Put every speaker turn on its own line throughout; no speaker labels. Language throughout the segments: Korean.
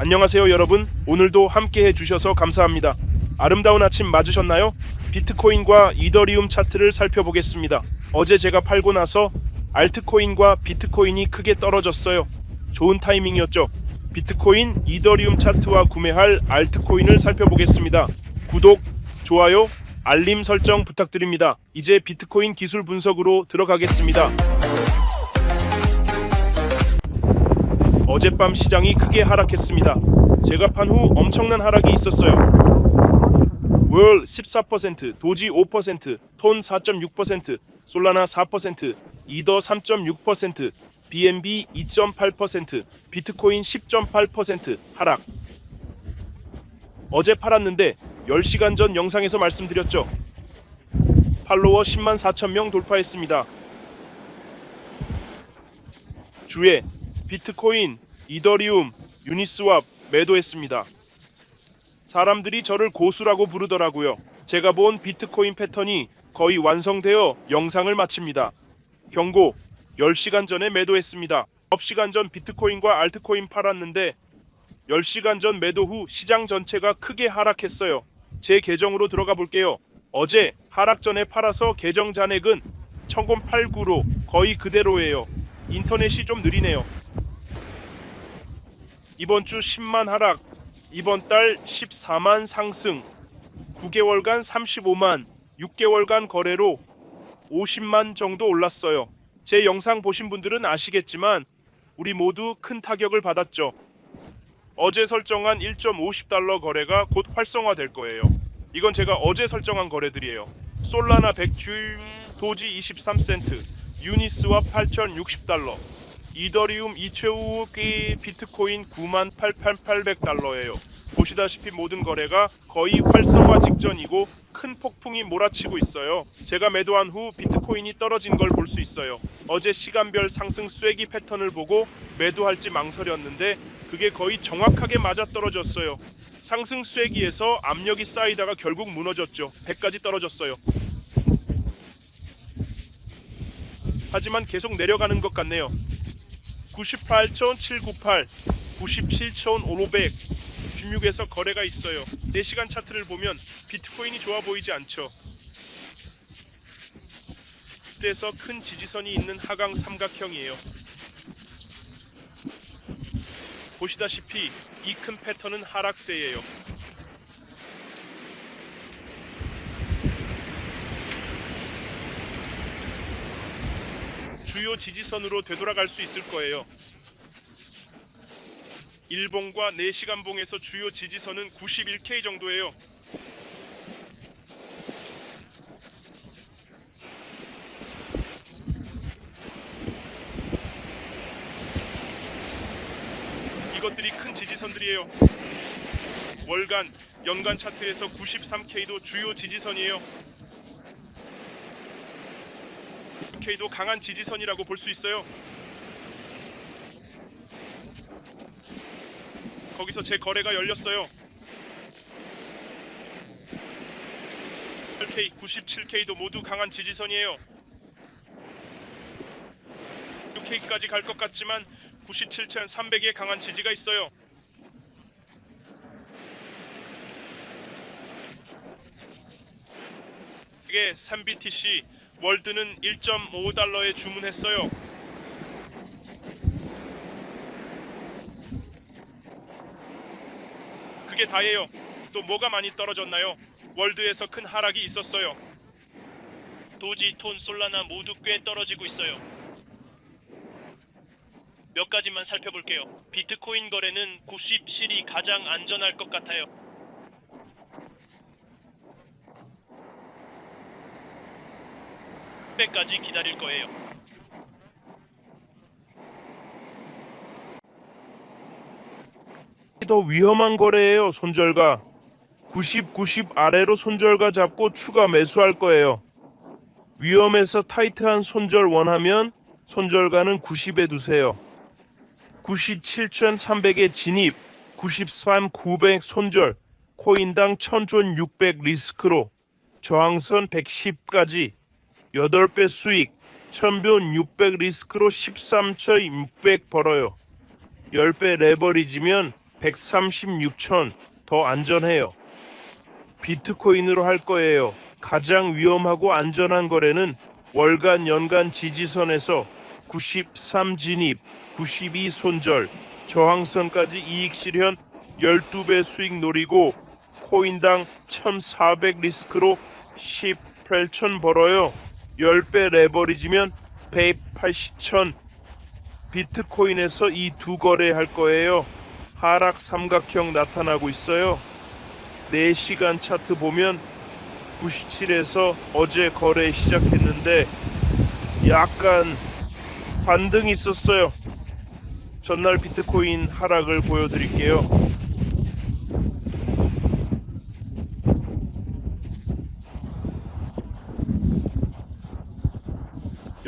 안녕하세요 여러분. 오늘도 함께 해 주셔서 감사합니다. 아름다운 아침 맞으셨나요? 비트코인과 이더리움 차트를 살펴보겠습니다. 어제 제가 팔고 나서 알트코인과 비트코인이 크게 떨어졌어요. 좋은 타이밍이었죠. 비트코인, 이더리움 차트와 구매할 알트코인을 살펴보겠습니다. 구독, 좋아요, 알림 설정 부탁드립니다. 이제 비트코인 기술 분석으로 들어가겠습니다. 어젯밤 시장이 크게 하락했습니다. 제가 판 후 엄청난 하락이 있었어요. 월 14%, 도지 5%, 톤 4.6%, 솔라나 4%, 이더 3.6%, BNB 2.8%, 비트코인 10.8% 하락. 어제 팔았는데 10시간 전 영상에서 말씀드렸죠. 팔로워 10만 4천 명 돌파했습니다. 주에 비트코인, 이더리움, 유니스왑 매도했습니다. 사람들이 저를 고수라고 부르더라고요. 제가 본 비트코인 패턴이 거의 완성되어 영상을 마칩니다. 경고. 10시간 전에 매도했습니다. 9시간 전 비트코인과 알트코인 팔았는데 10시간 전 매도 후 시장 전체가 크게 하락했어요. 제 계정으로 들어가 볼게요. 어제 하락 전에 팔아서 계정 잔액은 1089로 거의 그대로예요. 인터넷이 좀 느리네요. 이번 주 10만 하락, 이번 달 14만 상승, 9개월간 35만, 6개월간 거래로 50만 정도 올랐어요. 제 영상 보신 분들은 아시겠지만 우리 모두 큰 타격을 받았죠. 어제 설정한 1.50달러 거래가 곧 활성화될 거예요. 이건 제가 어제 설정한 거래들이에요. 솔라나 100줄, 도지 23센트, 유니스와 8,060달러, 이더리움 이최우기 비트코인 98,800달러예요. 보시다시피 모든 거래가 거의 활성화 직전이고 큰 폭풍이 몰아치고 있어요. 제가 매도한 후 비트코인이 떨어진 걸 볼 수 있어요. 어제 시간별 상승 쐐기 패턴을 보고 매도할지 망설였는데 그게 거의 정확하게 맞아 떨어졌어요. 상승 쐐기에서 압력이 쌓이다가 결국 무너졌죠. 100까지 떨어졌어요. 하지만 계속 내려가는 것 같네요. 98,798, 97,500, 16에서 거래가 있어요. 4시간 차트를 보면 비트코인이 좋아 보이지 않죠. 그래서 큰 지지선이 있는 하강 삼각형이에요. 보시다시피 이 큰 패턴은 하락세예요. 주요 지지선으로 되돌아갈 수 있을 거예요. 일봉과 4시간 봉에서 주요 지지선은 91K 정도예요. 이것들이 큰 지지선들이에요. 월간, 연간 차트에서 93K도 주요 지지선이에요. K도 강한 지지선이라고 볼 수 있어요. 거기서 제 거래가 열렸어요. 8K, 97K도 모두 강한 지지선이에요. 6K까지 갈 것 같지만 97,300에 강한 지지가 있어요. 이게 3BTC 월드는 1.5달러에 주문했어요. 그게 다예요. 또 뭐가 많이 떨어졌나요? 월드에서 큰 하락이 있었어요. 도지, 톤, 솔라나 모두 꽤 떨어지고 있어요. 몇 가지만 살펴볼게요. 비트코인 거래는 97이 가장 안전할 것 같아요. 때까지 기다릴 거예요. 더 위험한 거래예요, 손절가. 90, 90 아래로 손절가 잡고 추가 매수할 거예요. 위험해서 타이트한 손절 원하면 손절가는 90에 두세요. 97,300에 진입, 93, 900 손절, 코인당 1,600 리스크로 저항선 110까지 8배 수익, 1000변 600 리스크로 13처 600 벌어요. 10배 레버리지면 136천 더 안전해요. 비트코인으로 할 거예요. 가장 위험하고 안전한 거래는 월간 연간 지지선에서 93 진입, 92 손절, 저항선까지 이익 실현 12배 수익 노리고 코인당 1,400 리스크로 18천 벌어요. 10배 레버리지면 180천 비트코인에서 이 두 거래 할 거예요. 하락 삼각형 나타나고 있어요. 4시간 차트 보면 97에서 어제 거래 시작했는데 약간 반등이 있었어요. 전날 비트코인 하락을 보여드릴게요.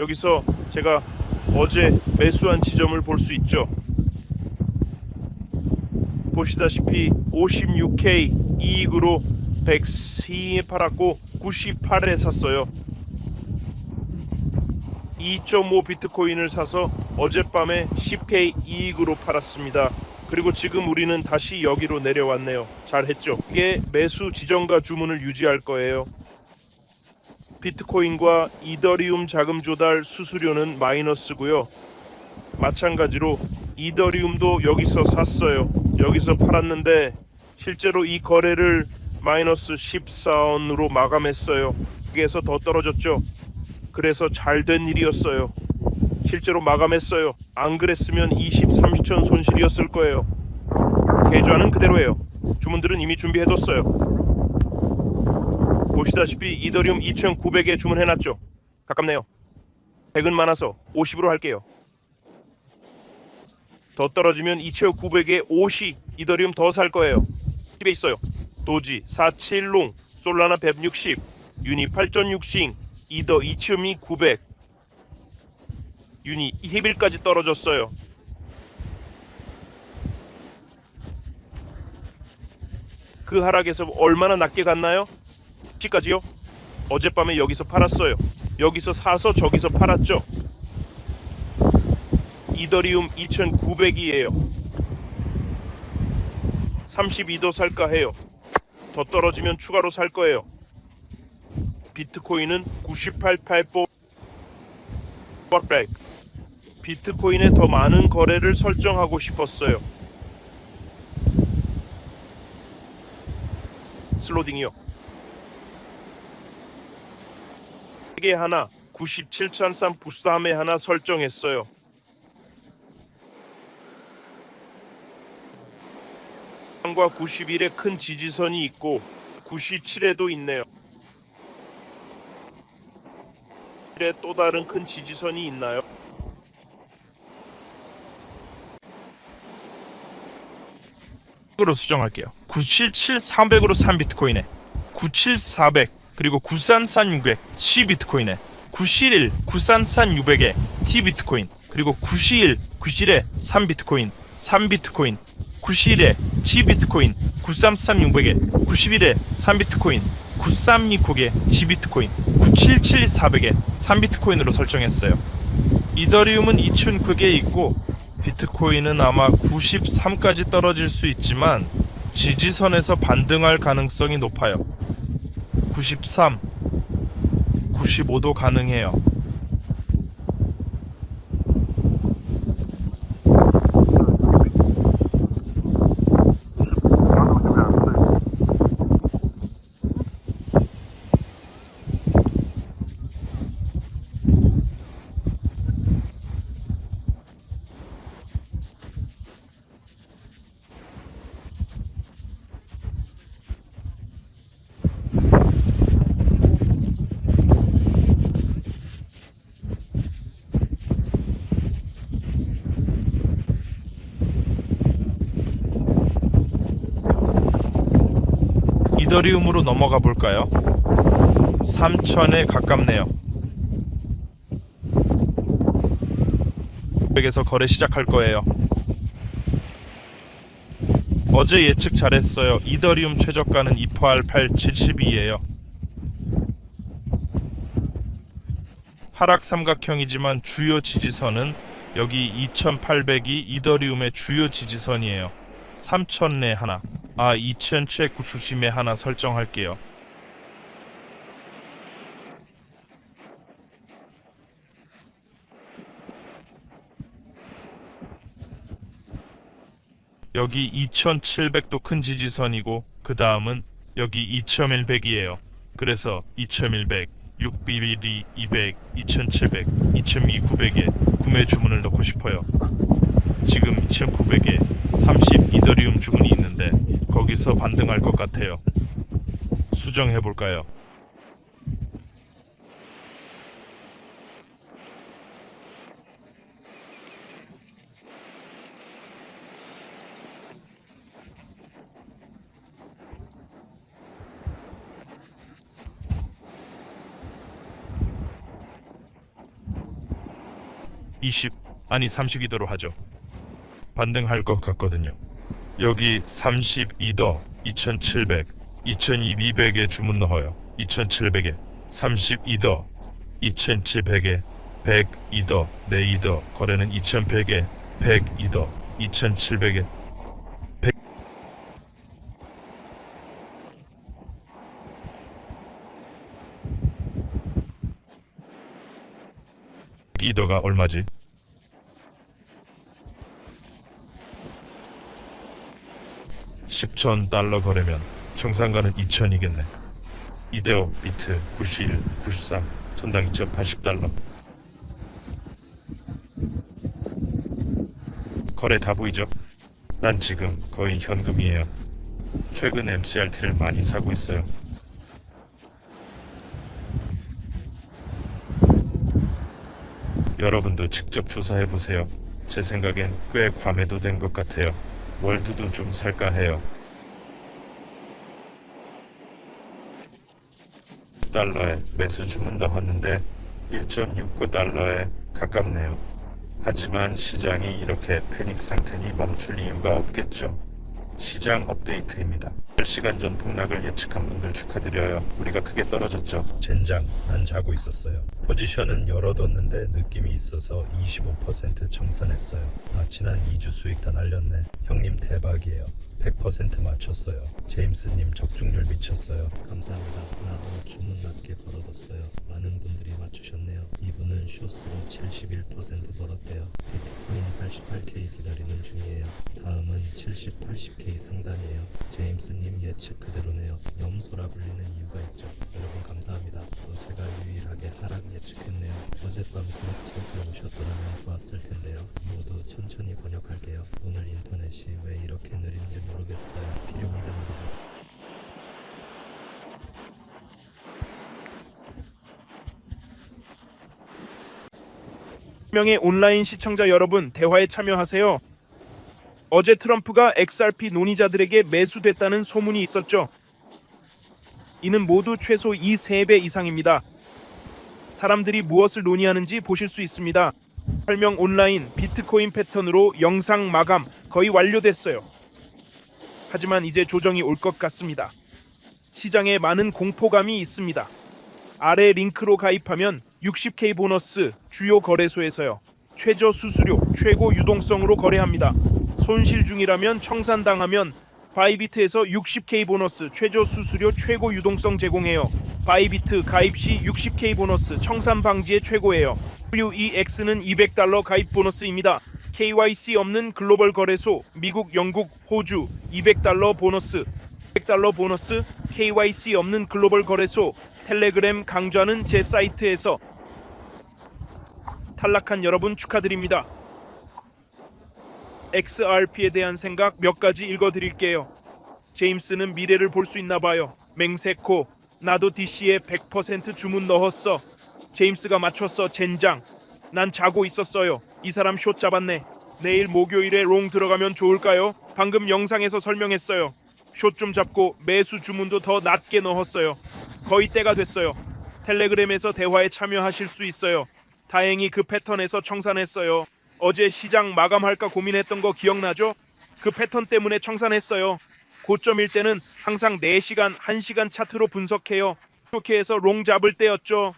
여기서 제가 어제 매수한 지점을 볼 수 있죠. 보시다시피 56K 이익으로 100에 팔았고 98에 샀어요. 2.5 비트코인을 사서 어젯밤에 10K 이익으로 팔았습니다. 그리고 지금 우리는 다시 여기로 내려왔네요. 잘했죠? 이게 매수 지정과 주문을 유지할 거예요. 비트코인과 이더리움 자금 조달 수수료는 마이너스고요. 마찬가지로 이더리움도 여기서 샀어요. 여기서 팔았는데 실제로 이 거래를 마이너스 14원으로 마감했어요. 그게서 더 떨어졌죠. 그래서 잘 된 일이었어요. 실제로 마감했어요. 안 그랬으면 20, 30천 손실이었을 거예요. 계좌는 그대로예요. 주문들은 이미 준비해뒀어요. 보시다시피 이더리움 2,900에 주문해놨죠. 가깝네요. 100은 많아서 50으로 할게요. 더 떨어지면 2,900에 50 이더리움 더 살 거예요. 집에 있어요. 도지 47롱 솔라나 160 유니 8.6싱 이더 이치움이 900 유니 11까지 떨어졌어요. 그 하락에서 얼마나 낮게 갔나요? 지까지요? 어젯밤에 여기서 팔았어요. 여기서 사서 저기서 팔았죠. 이더리움 2,900이에요. 32도 살까 해요. 더 떨어지면 추가로 살 거예요. 비트코인은 98.84 백. 비트코인에 더 많은 거래를 설정하고 싶었어요. 슬로딩이요. 개 하나 97.3 부스함에 하나 설정했어요. 과 91에 큰 지지선이 있고 97에도 있네요. 에또 다른 큰 지지선이 있나요? 으로 수정할게요. 977 300으로 3 비트코인에 97400 그리고 933 600 C 비트코인에 971 933 600에 T 비트코인 그리고 921 97에 3 비트코인 3 비트코인 91에 T 비트코인 933 600에 91에 3 비트코인 9329에 G 비트코인 977 400에 3 비트코인으로 설정했어요. 이더리움은 2,900에 있고 비트코인은 아마 93까지 떨어질 수 있지만 지지선에서 반등할 가능성이 높아요. 93, 95도 가능해요. 이더리움으로 넘어가 볼까요? 3천에 가깝네요. 100에서 거래 시작할 거예요. 어제 예측 잘했어요. 이더리움 최저가는 288272예요. 하락 삼각형이지만 주요 지지선은 여기 2800이 이더리움의 주요 지지선이에요. 3천에 하나. 아 2천 채 구추심에 하나 설정할게요. 여기 2700도 큰 지지선이고 그 다음은 여기 2100이에요. 그래서 2100, 6BBD 200, 2700, 2900에 구매 주문을 넣고 싶어요. 지금 2900에 30 이더리움 주문이 있는데 거기서 반등할 것 같아요. 수정해 볼까요? (20) 아니 (32도로) 하죠 반등할 것 같거든요. 여기 32더 2700 2200에 주문 넣어요. 2700에. 32더 2700에 102더 네 2더 거래는 2100에 102더 2700에 100 2더가 얼마지? 10천 달러 거래면 정상가는 2천이겠네. 이데오 비트 91, 93, 톤당 2,080달러. 거래 다 보이죠? 난 지금 거의 현금이에요. 최근 MCRT를 많이 사고 있어요. 여러분도 직접 조사해 보세요. 제 생각엔 꽤 과매도된 것 같아요. 월드도 좀 살까 해요. 달러에 매수 주문 넣었는데 1.69달러에 가깝네요. 하지만 시장이 이렇게 패닉 상태니 멈출 이유가 없겠죠. 시장 업데이트입니다. 10시간 전 폭락을 예측한 분들 축하드려요. 우리가 크게 떨어졌죠. 젠장, 난 자고 있었어요. 포지션은 열어뒀는데 느낌이 있어서 25% 청산했어요. 아, 지난 2주 수익 다 날렸네. 형님 대박이에요. 100% 맞췄어요. 제임스님 적중률 미쳤어요.
감사합니다. 나도 주문 낮게 걸어뒀어요. 많은 분들이 맞추셨네요. 이분은 쇼스로 71% 벌었대요. 비트코인 88K 기다리는 중이에요. 다음은 70, 80K 상단이에요. 제임스님 예측 그대로네요. 염소라 불리는 이유가 있죠. 여러분 감사합니다. 또 제가 유일하게 하락 예측했네요. 어젯밤 그룹챗에 오셨더라면 좋았을 텐데요. 모두 천천히 번역할게요. 오늘 인터넷이 왜 이렇게 느린지 모르겠어요. 필요한데 말이죠.
명의 온라인 시청자 여러분 대화에 참여하세요. 어제 트럼프가 XRP 논의자들에게 매수됐다는 소문이 있었죠. 이는 모두 최소 이 3배 이상입니다. 사람들이 무엇을 논의하는지 보실 수 있습니다. 설명 온라인 비트코인 패턴으로 영상 마감 거의 완료됐어요. 하지만 이제 조정이 올 것 같습니다. 시장에 많은 공포감이 있습니다. 아래 링크로 가입하면 60K 보너스 주요 거래소에서요. 최저 수수료, 최고 유동성으로 거래합니다. 손실 중이라면 청산당하면 바이비트에서 60K 보너스 최저 수수료 최고 유동성 제공해요. 바이비트 가입 시 60K 보너스 청산 방지에 최고예요. WEX는 200달러 가입 보너스입니다. KYC 없는 글로벌 거래소 미국, 영국, 호주 200달러 보너스 100달러 보너스 KYC 없는 글로벌 거래소 텔레그램 강좌는 제 사이트에서 탈락한 여러분 축하드립니다. XRP에 대한 생각 몇 가지 읽어드릴게요. 제임스는 미래를 볼 수 있나 봐요. 맹세코 나도 DC에 100% 주문 넣었어. 제임스가 맞췄어 젠장. 난 자고 있었어요. 이 사람 숏 잡았네. 내일 목요일에 롱 들어가면 좋을까요? 방금 영상에서 설명했어요. 숏좀 잡고 매수 주문도 더 낮게 넣었어요. 거의 때가 됐어요. 텔레그램에서 대화에 참여하실 수 있어요. 다행히 그 패턴에서 청산했어요. 어제 시장 마감할까 고민했던 거 기억나죠? 그 패턴 때문에 청산했어요. 고점일 때는 항상 4시간, 1시간 차트로 분석해요. 16회에서 롱 잡을 때였죠.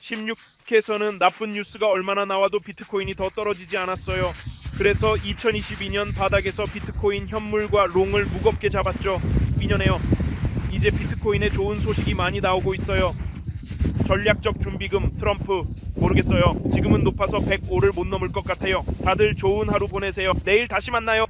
16회에서는 나쁜 뉴스가 얼마나 나와도 비트코인이 더 떨어지지 않았어요. 그래서 2022년 바닥에서 비트코인 현물과 롱을 무겁게 잡았죠. 미녀네요. 이제 비트코인에 좋은 소식이 많이 나오고 있어요. 전략적 준비금 트럼프 모르겠어요. 지금은 높아서 105를 못 넘을 것 같아요. 다들 좋은 하루 보내세요. 내일 다시 만나요.